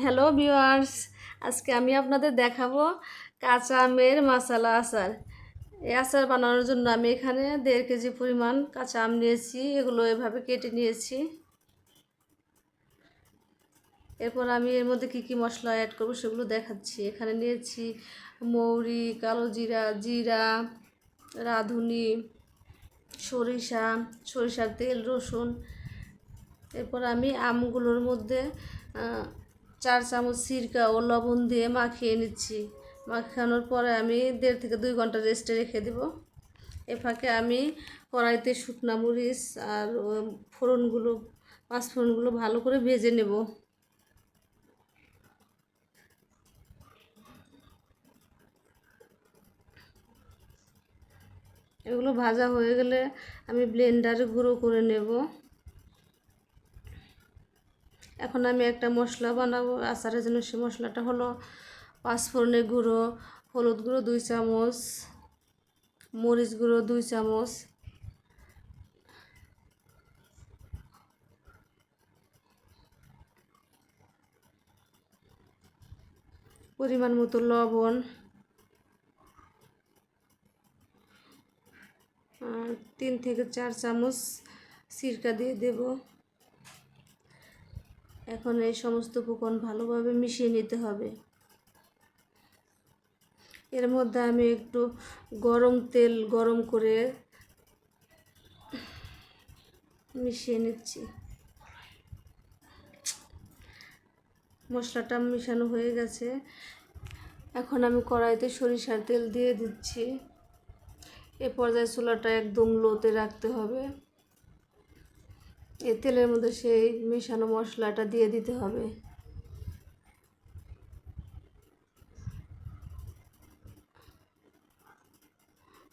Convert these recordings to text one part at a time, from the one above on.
Hello viewers, আজকে আমি আপনাদের দেখাবো কাঁচা আমের মশালা আচার। এই আচার বানানোর জন্য আমি এখানে দেড় কেজি পরিমাণ কাঁচা আম নিয়েছি, এগুলো এভাবে কেটে নিয়েছি। এরপর আমি এর মধ্যে কী কী মশলা অ্যাড করব সেগুলো দেখাচ্ছি। এখানে নিয়েছি মৌরি, কালো জিরা জিরা, রাঁধুনি, সরিষা, সরিষার তেল, রসুন। এরপর আমি আমগুলোর মধ্যে চার চামচ সিরকা ও লবণ দিয়ে মাখিয়ে নিচ্ছি। মাখানোর পরে আমি দেড় থেকে দুই ঘণ্টা রেস্টে রেখে দেব। এ ফাঁকে আমি কড়াইতে শুকনা মরিচ আর ফোড়নগুলো, পাঁচ ফোড়নগুলো ভালো করে ভেজে নেব। এগুলো ভাজা হয়ে গেলে আমি ব্লেন্ডারে গুঁড়ো করে নেব। এখন আমি একটা মশলা বানাবো, আচারের জন্য সে মশলাটা হলো পাঁচফোড়নের গুঁড়ো, হলুদ গুঁড়ো দুই চামচ, মরিচ গুঁড়ো দুই চামচ, পরিমাণ মতো লবণ তিন থেকে চার চামচ সিরকা দিয়ে দেব। এখন এই সমস্ত উপকরণ ভালোভাবে মিশিয়ে নিতে হবে। এর মধ্যে আমি একটু গরম তেল গরম করে মিশিয়ে নিচ্ছি। মশলাটা মিশানো হয়ে গেছে। এখন আমি কড়াইতে সরিষার তেল দিয়ে দিচ্ছি। এ পর্যায়ে চুলাটা একদম লোতে রাখতে হবে। এই তেলের মধ্যে সেই মেশানো মশলাটা দিয়ে দিতে হবে।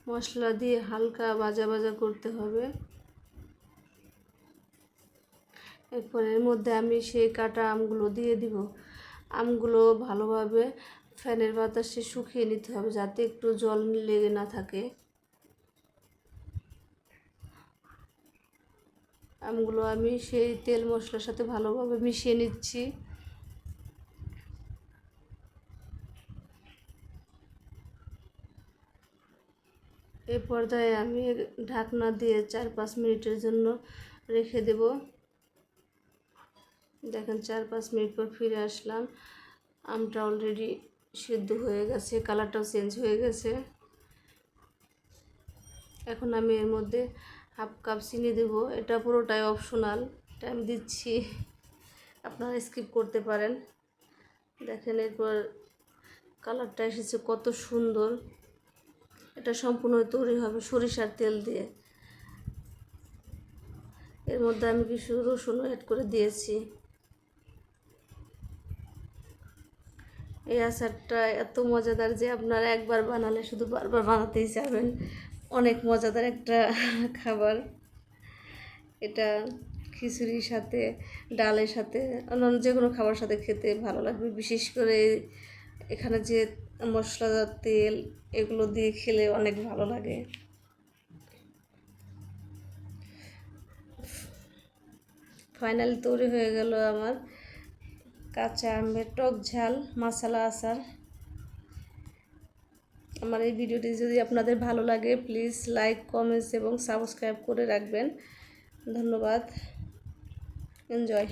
মশলা দিয়ে হালকা ভাজা ভাজা করতে হবে। এরপর এর মধ্যে আমি সেই কাটা আমগুলো দিয়ে দিব। আমগুলো ভালোভাবে ফ্যানের বাতাসে শুকিয়ে নিতে হবে যাতে একটু জল লেগে না থাকে। আমগুলো আমি সেই তেল মশলার সাথে ভালোভাবে মিশিয়ে নিচ্ছি। এই পর্যায়ে আমি ঢাকনা দিয়ে চার পাঁচ মিনিটের জন্য রেখে দেব। দেখেন, চার পাঁচ মিনিট পর ফিরে আসলাম। আমটা অলরেডি সিদ্ধ হয়ে গেছে কালারটাও চেঞ্জ হয়ে গেছে। এখন আমি এর মধ্যে হাফ কাপ চিনি দেব। এটা পুরোটাই অপশনাল এটা আমি দিচ্ছি। আপনারা স্কিপ করতে পারেন। দেখেন এরপর কালারটা এসেছে কত সুন্দর। এটা সম্পূর্ণ তৈরি হবে সরিষার তেল দিয়ে। এর মধ্যে আমি কিছু রসুনও অ্যাড করে দিয়েছি। এই আচারটা এত মজাদার যে আপনারা একবার বানালে শুধু বারবার বানাতেই চাবেন অনেক মজাদার একটা খাবার। এটা খিচুড়ির সাথে, ডালের সাথে, অন্যান্য যে কোনো খাবার সাথে খেতে ভালো লাগবে। বিশেষ করে এখানে যে মশলাদার তেল, এগুলো দিয়ে খেলে অনেক ভালো লাগে। ফাইনালি তৈরি হয়ে গেল আমার কাঁচা আমের টক ঝাল মশলা আচার। আমার এই ভিডিওটি যদি আপনাদের ভালো লাগে প্লিজ লাইক কমেন্টস এবং সাবস্ক্রাইব করে রাখবেন। ধন্যবাদ। এনজয়